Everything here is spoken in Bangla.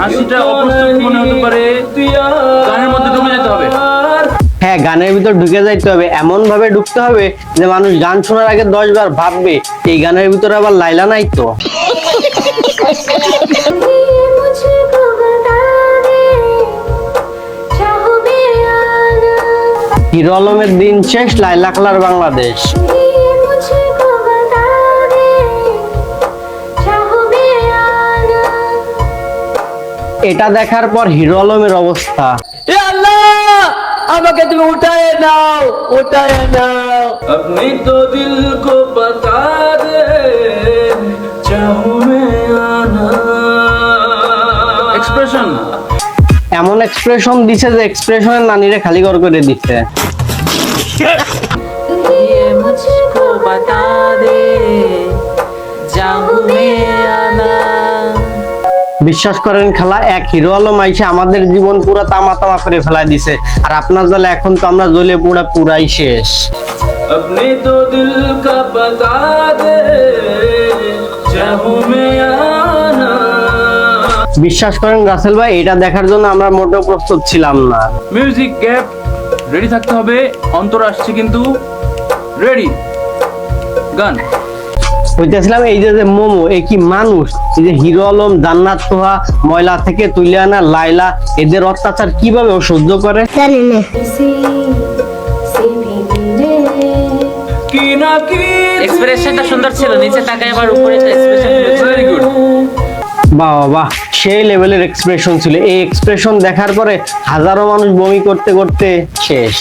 হাসিটা অপ্রস্তুত মনে হতে পারে। গানের মধ্যে ঢুকে যেতে হবে। হ্যাঁ গানের ভিতর ঢুকে যাইতে হবে। এমন ভাবে ঢুকতে হবে যে মানুষ গান শোনার আগে দশ বার ভাববে এই গানের ভিতরে আবার লাইলা নাই তো। হিরো আলমের দিন শেষ লাইলা কালার বাংলাদেশ। এটা দেখার পর হিরো আলমের অবস্থা। আল্লাহ আমাকে তুমি উঠায় নাও উঠায় নাও। আপনি তো দিল কো বাতা দে এক্সপ্রেশন এমন এক্সপ্রেশন দিছে যে এক্সপ্রেশনের নানিরে খালি গর করে দিচ্ছে বিশ্বাস করেন খালা এক হিরো আলম আইসে আমাদের জীবন পুরো তামা তামা করে ফেলাই দিছে আর আপনার জ্বালা এখন তো আমরা জ্বলে পুরা পুরাই শেষ अपने तो दिल का बता दे चाहूं मैं आना বিশ্বাস করেন রাসেল ভাই এটা দেখার জন্য আমরা মোটেও প্রস্তুত ছিলাম না মিউজিক গ্যাপ রেডি থাকতে হবে অন্তর আসছে কিন্তু রেডি গান এই যে যে মোমো এই কি মানুষ? এই যে হিরো আলম জান্নাত ময়লা থেকে তুলে আনা লাইলা এদের অত্যাচার কীভাবে সহ্য করে? জানি না। এক্সপ্রেশনটা সুন্দর ছিল নিচে তাকায় আবার উপরে এক্সপ্রেশন ভেরি গুড বাবা বাহ সেই লেভেলের এক্সপ্রেশন ছিল। এই এক্সপ্রেশন দেখার পরে হাজারো মানুষ বমি করতে করতে শেষ।